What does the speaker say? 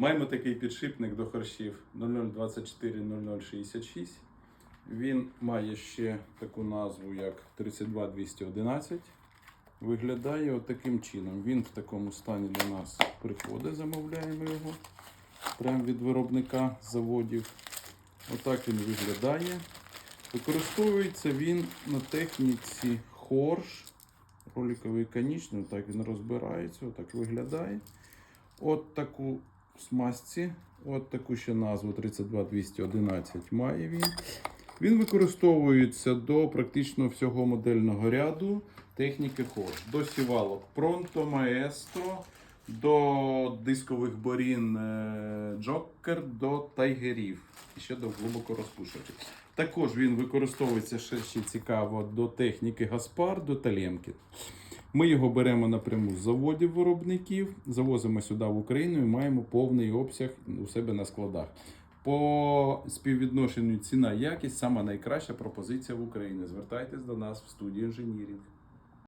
Маємо такий підшипник до харчів 0024-0066. Він має ще таку назву, як 32211. Виглядає таким чином. Він в такому стані до нас приходить, замовляємо його прямо від виробника заводів. Отак він виглядає. Використовується він на техніці хорш, роликовий конічний, отак він розбирається, отак виглядає. От таку смазці, от таку ще назву 32211 має він. Він використовується до практично всього модельного ряду техніки хорш. До сівалок Pronto, Maestro, до дискових борін е, Джокер, до тайгерів і ще до глибоко розпушувачів. Також він використовується ще, ще цікаво до техніки Гаспар, до Талємки. Ми його беремо напряму з заводів виробників, завозимо сюди в Україну і маємо повний обсяг у себе на складах. По співвідношенню ціна якість сама найкраща пропозиція в Україні. Звертайтесь до нас в студію інженірінг.